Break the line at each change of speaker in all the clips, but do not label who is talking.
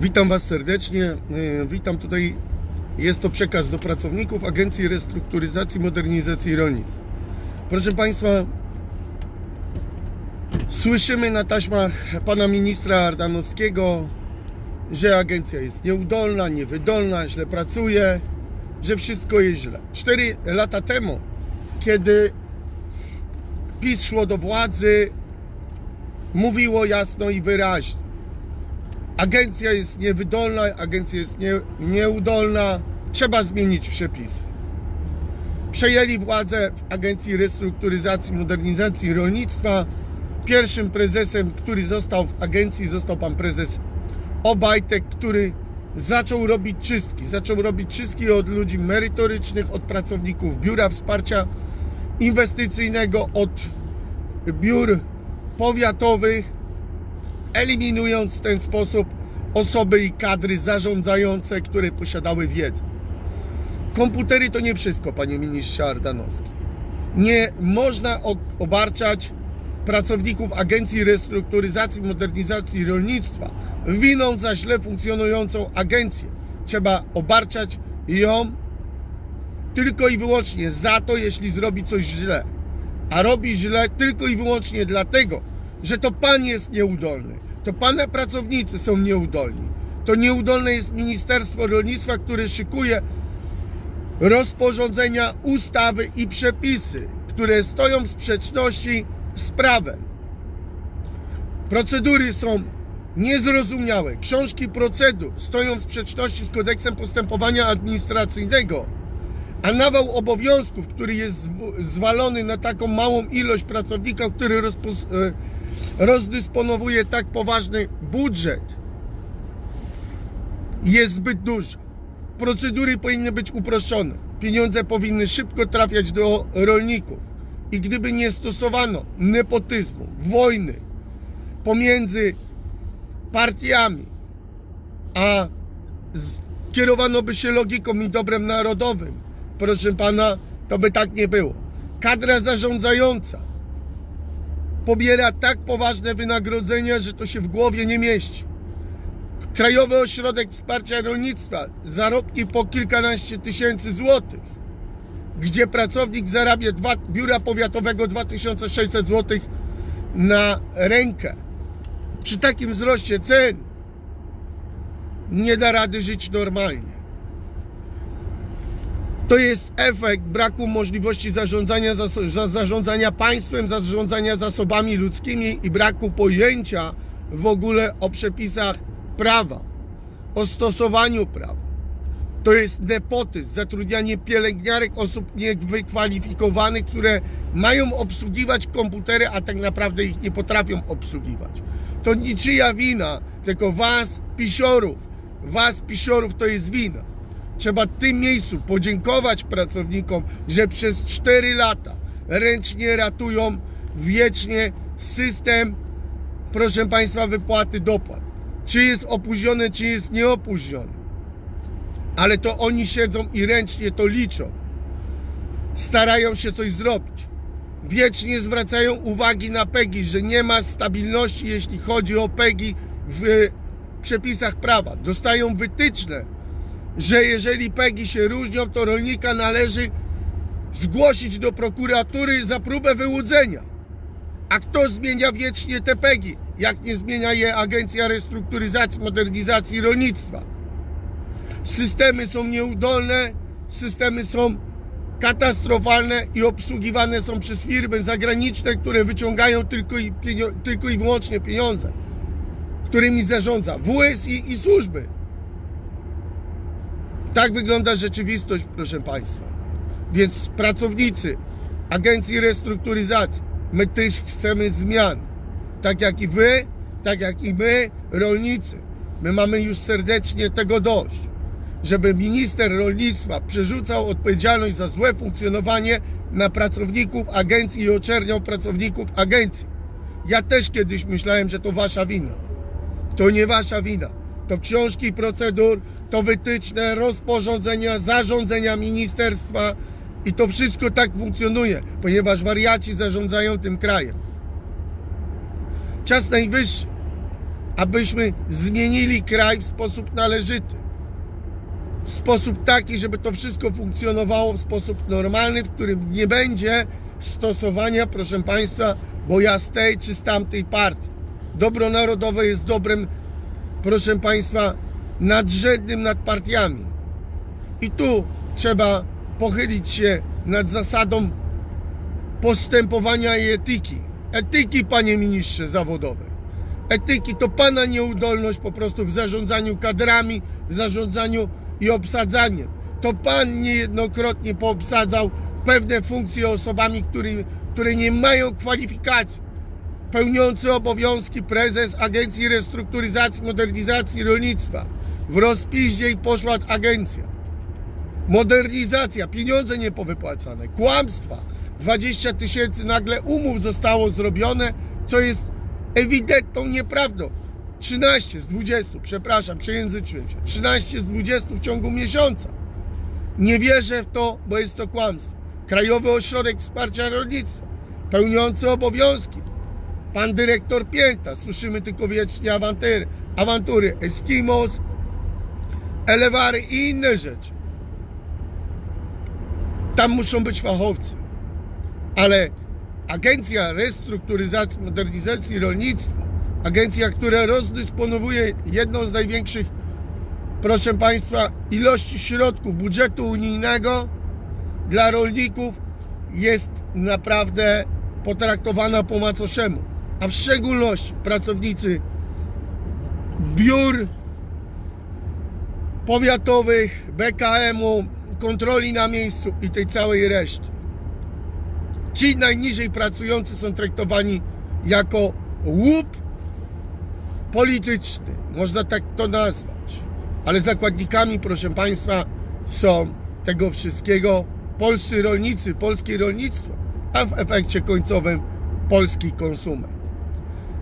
Witam Was serdecznie. Yy, Witam tutaj. Jest to przekaz do pracowników Agencji Restrukturyzacji i Modernizacji Rolnictwa. Proszę Państwa, słyszymy na taśmach pana ministra Ardanowskiego, że agencja jest nieudolna, niewydolna, źle pracuje, że wszystko jest źle. Cztery lata temu, kiedy PiS szło do władzy, mówiło jasno i wyraźnie. Agencja jest niewydolna, agencja jest nie, nieudolna, trzeba zmienić przepisy. Przejęli władzę w Agencji Restrukturyzacji i Modernizacji Rolnictwa. Pierwszym prezesem, który został w agencji, został pan prezes Obajtek, który zaczął robić czystki. Zaczął robić czystki od ludzi merytorycznych, od pracowników Biura Wsparcia Inwestycyjnego, od biur powiatowych, eliminując w ten sposób osoby i kadry zarządzające, które posiadały wiedzę. Komputery to nie wszystko, panie ministrze Ardanowski. Nie można obarczać pracowników Agencji Restrukturyzacji i Modernizacji Rolnictwa winą za źle funkcjonującą agencję. Trzeba obarczać ją tylko i wyłącznie za to, jeśli zrobi coś źle. A robi źle tylko i wyłącznie dlatego, że to pan jest nieudolny. To pana pracownicy są nieudolni. To nieudolne jest Ministerstwo Rolnictwa, które szykuje rozporządzenia, ustawy i przepisy, które stoją w sprzeczności z prawem. Procedury są niezrozumiałe. Książki procedur stoją w sprzeczności z kodeksem postępowania administracyjnego, a nawał obowiązków, który jest zw- zwalony na taką małą ilość pracowników, który rozpos- e, rozdysponowuje tak poważny budżet, jest zbyt duży. Procedury powinny być uproszczone. Pieniądze powinny szybko trafiać do rolników. I gdyby nie stosowano nepotyzmu, wojny pomiędzy partiami, a kierowano by się logiką i dobrem narodowym, proszę pana, to by tak nie było. Kadra zarządzająca pobiera tak poważne wynagrodzenia, że to się w głowie nie mieści. Krajowy Ośrodek Wsparcia Rolnictwa, zarobki po kilkanaście tysięcy złotych, gdzie pracownik zarabia dwa, biura powiatowego 2600 złotych na rękę. Przy takim wzroście cen nie da rady żyć normalnie. To jest efekt braku możliwości zarządzania, zarządzania państwem, zarządzania zasobami ludzkimi i braku pojęcia w ogóle o przepisach prawa, o stosowaniu prawa. To jest nepotyzm, zatrudnianie pielęgniarek, osób niewykwalifikowanych, które mają obsługiwać komputery, a tak naprawdę ich nie potrafią obsługiwać. To niczyja wina, tylko was, pisiorów. Was, pisiorów, to jest wina. Trzeba w tym miejscu podziękować pracownikom, że przez 4 lata ręcznie ratują wiecznie system, proszę Państwa, wypłaty dopłat. Czy jest opóźniony, czy jest nieopóźniony. Ale to oni siedzą i ręcznie to liczą. Starają się coś zrobić. Wiecznie zwracają uwagi na PEGI, że nie ma stabilności, jeśli chodzi o PEGI w przepisach prawa. Dostają wytyczne, że jeżeli PEGI się różnią, to rolnika należy zgłosić do prokuratury za próbę wyłudzenia. A kto zmienia wiecznie te PEGI, jak nie zmienia je Agencja Restrukturyzacji, Modernizacji Rolnictwa? Systemy są nieudolne, systemy są katastrofalne i obsługiwane są przez firmy zagraniczne, które wyciągają tylko i, tylko i wyłącznie pieniądze, którymi zarządza WSI i służby. Tak wygląda rzeczywistość, proszę Państwa. Więc pracownicy Agencji Restrukturyzacji, my też chcemy zmian. Tak jak i Wy, tak jak i my, rolnicy. My mamy już serdecznie tego dość. Żeby minister rolnictwa przerzucał odpowiedzialność za złe funkcjonowanie na pracowników agencji i oczerniał pracowników agencji. Ja też kiedyś myślałem, że to Wasza wina. To nie wasza wina. To książki procedur, to wytyczne, rozporządzenia, zarządzenia ministerstwa i to wszystko tak funkcjonuje, ponieważ wariaci zarządzają tym krajem. Czas najwyższy, abyśmy zmienili kraj w sposób należyty. W sposób taki, żeby to wszystko funkcjonowało w sposób normalny, w którym nie będzie stosowania, proszę Państwa, bo ja z tej czy z tamtej partii. Dobro narodowe jest dobrem, proszę Państwa, nadrzędnym nad partiami. I tu trzeba pochylić się nad zasadą postępowania i etyki. Etyki, panie ministrze, zawodowej. Etyki to pana nieudolność po prostu w zarządzaniu kadrami, w zarządzaniu i obsadzaniem. To pan niejednokrotnie poobsadzał pewne funkcje osobami, który, które nie mają kwalifikacji. Pełniący obowiązki prezes Agencji Restrukturyzacji i Modernizacji Rolnictwa. W rozpiździe i poszła agencja. Modernizacja, pieniądze niepowypłacane, kłamstwa. 20 tysięcy nagle umów zostało zrobione, co jest ewidentną nieprawdą. 13 z 20, przepraszam, przejęzyczyłem się. 13 z 20 w ciągu miesiąca. Nie wierzę w to, bo jest to kłamstwo. Krajowy Ośrodek Wsparcia Rolnictwa, pełniący obowiązki. Pan dyrektor Pięta, słyszymy tylko wiecznie awantury, awantury Eskimos, elewary i inne rzeczy. Tam muszą być fachowcy. Ale Agencja Restrukturyzacji, Modernizacji Rolnictwa, agencja, która rozdysponowuje jedną z największych, proszę Państwa, ilości środków budżetu unijnego dla rolników, jest naprawdę potraktowana po macoszemu. A w szczególności pracownicy biur powiatowych, BKM-u, kontroli na miejscu i tej całej reszty. Ci najniżej pracujący są traktowani jako łup polityczny, można tak to nazwać. Ale zakładnikami, proszę Państwa, są tego wszystkiego polscy rolnicy, polskie rolnictwo, a w efekcie końcowym polski konsument.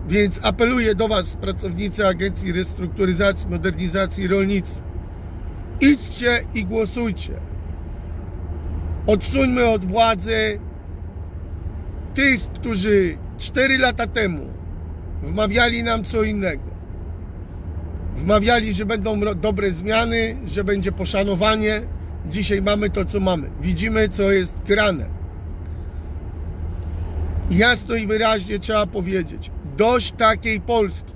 Więc apeluję do Was, pracownicy Agencji Restrukturyzacji, Modernizacji Rolnictwa. Idźcie i głosujcie. Odsuńmy od władzy tych, którzy 4 lata temu wmawiali nam co innego. Wmawiali, że będą dobre zmiany, że będzie poszanowanie. Dzisiaj mamy to, co mamy. Widzimy, co jest grane. Jasno i wyraźnie trzeba powiedzieć: dość takiej Polski.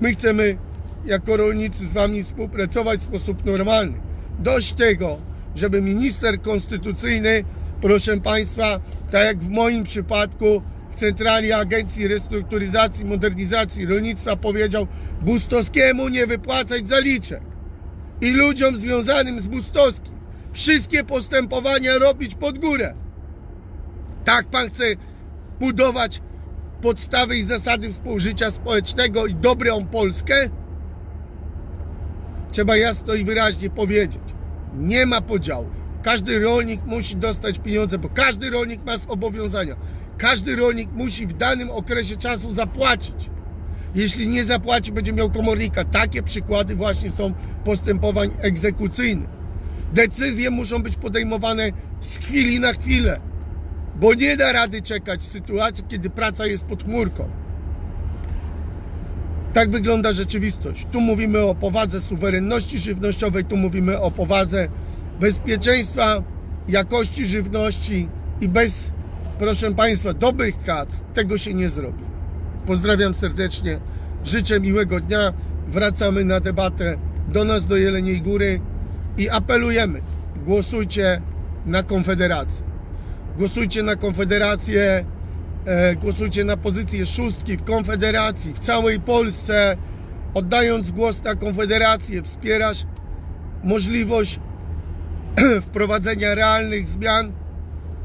My chcemy, jako rolnicy, z Wami współpracować w sposób normalny. Dość tego, żeby minister konstytucyjny, proszę Państwa, tak jak w moim przypadku, w Centrali Agencji Restrukturyzacji Modernizacji Rolnictwa powiedział Bustowskiemu nie wypłacać zaliczek i ludziom związanym z Bustowskim wszystkie postępowania robić pod górę. Tak pan chce budować podstawy i zasady współżycia społecznego i dobrą Polskę? Trzeba jasno i wyraźnie powiedzieć. Nie ma podziałów. Każdy rolnik musi dostać pieniądze, bo każdy rolnik ma zobowiązania. Każdy rolnik musi w danym okresie czasu zapłacić. Jeśli nie zapłaci, będzie miał komornika. Takie przykłady właśnie są postępowań egzekucyjnych. Decyzje muszą być podejmowane z chwili na chwilę, bo nie da rady czekać w sytuacji, kiedy praca jest pod chmurką. Tak wygląda rzeczywistość. Tu mówimy o powadze suwerenności żywnościowej, tu mówimy o powadze bezpieczeństwa, jakości żywności i bez, proszę Państwa, dobrych kadr tego się nie zrobi. Pozdrawiam serdecznie, życzę miłego dnia. Wracamy na debatę do nas, do Jeleniej Góry i apelujemy, głosujcie na Konfederację. Głosujcie na Konfederację, głosujcie na pozycję szóstki w Konfederacji, w całej Polsce. Oddając głos na Konfederację, wspierasz możliwość wprowadzenia realnych zmian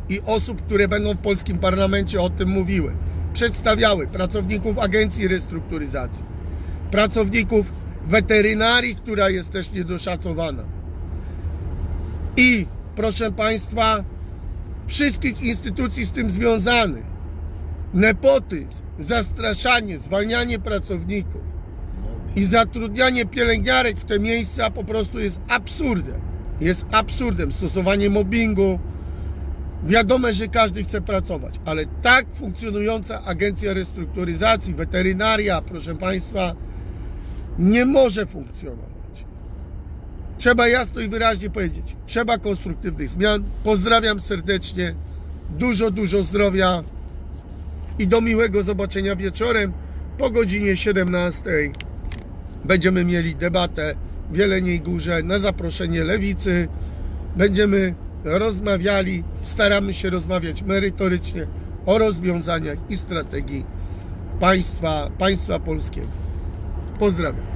i osób, które będą w polskim parlamencie o tym mówiły. Przedstawiały pracowników Agencji Restrukturyzacji, pracowników weterynarii, która jest też niedoszacowana. I proszę Państwa, wszystkich instytucji z tym związanych. Nepotyzm, zastraszanie, zwalnianie pracowników i zatrudnianie pielęgniarek w te miejsca po prostu jest absurdem. Jest absurdem. Stosowanie mobbingu. Wiadomo, że każdy chce pracować, ale tak funkcjonująca agencja restrukturyzacji, weterynaria, proszę Państwa, nie może funkcjonować. Trzeba jasno i wyraźnie powiedzieć, trzeba konstruktywnych zmian. Pozdrawiam serdecznie, dużo, dużo zdrowia i do miłego zobaczenia wieczorem po godzinie 17. Będziemy mieli debatę w Jeleniej Górze na zaproszenie Lewicy. Będziemy rozmawiali, staramy się rozmawiać merytorycznie o rozwiązaniach i strategii państwa, państwa polskiego. Pozdrawiam.